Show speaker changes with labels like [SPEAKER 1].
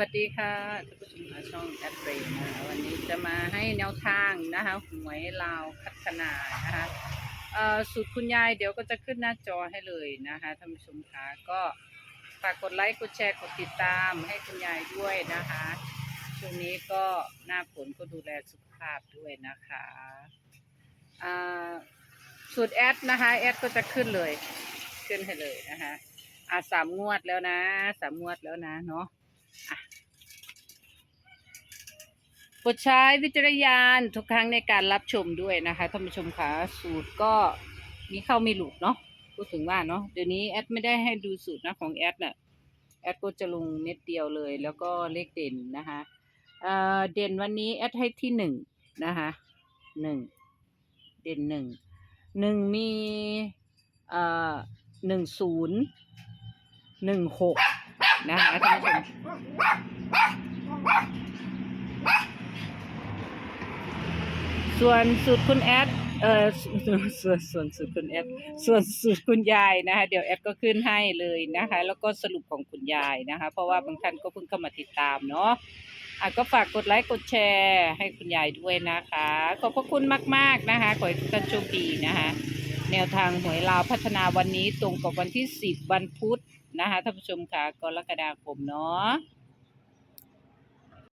[SPEAKER 1] วัสดีค่ะท่านผู้ชมทางช่องแอดเรนนะคะวันนี้จะมาให้แนวทางนะคะหวยลาวพัฒนานะคะสูตรคุณยายเดี๋ยวก็จะขึ้นหน้าจอให้เลยนะคะท่านผู้ชมคะก็ฝากกดไลค์กดแชร์กดติดตามให้คุณยายด้วยนะคะช่วงนี้ก็หน้าฝนก็ดูแลสุขภาพด้วยนะคะสูตรแอดนะคะแอดก็จะขึ้นเลยขึ้นให้เลยนะคะอ่าสามงวดแล้วนะสามงวดแล้วนะเนาะ ปรดใช้วิจารณญาณทุกครั้งในการรับชมด้วยนะคะท่านผู้ชมคะสูตรก็มีเข้ามีหลุดเนาะพูดถึงว่าเนาะเดี๋ยวนี้แอดไม่ได้ให้ดูสูตรนะของแอดน่ะแอดก็จะลงเม็ดเดียวเลย แล้วก็เลขเด่นนะคะเอ่อเด่นวันนี้แอดให้ที่หนึ่งนะคะหนึ่งเด่นหนึ่งหนึ่งมีเอ่อหนึ่งศูนย์หนึ่งหกนะคะท่านผู้ชม ส่วนสูตรคุณแอดเอ่อส่วนส่วนส่วนสูตรคุณแอดส่วนสูตรคุณยายนะคะเดี๋ยวแอดก็ขึ้นให้เลยนะคะ แล้วก็สรุปของคุณยายนะคะ เพราะว่าบางท่านก็เพิ่งเข้ามาติดตามเนาะอะก็ฝากกดไลค์กดแชร์ให้คุณยายด้วยนะคะ ขอบพระคุณมาก ๆ นะคะขอให้ทุกท่านโชคดีนะคะ แนวทางหวยลาวพัฒนาวันนี้ตรงกับวันที่ 10 วันพุธนะคะท่านผู้ชมค่ะกรกฎาคมเนาะ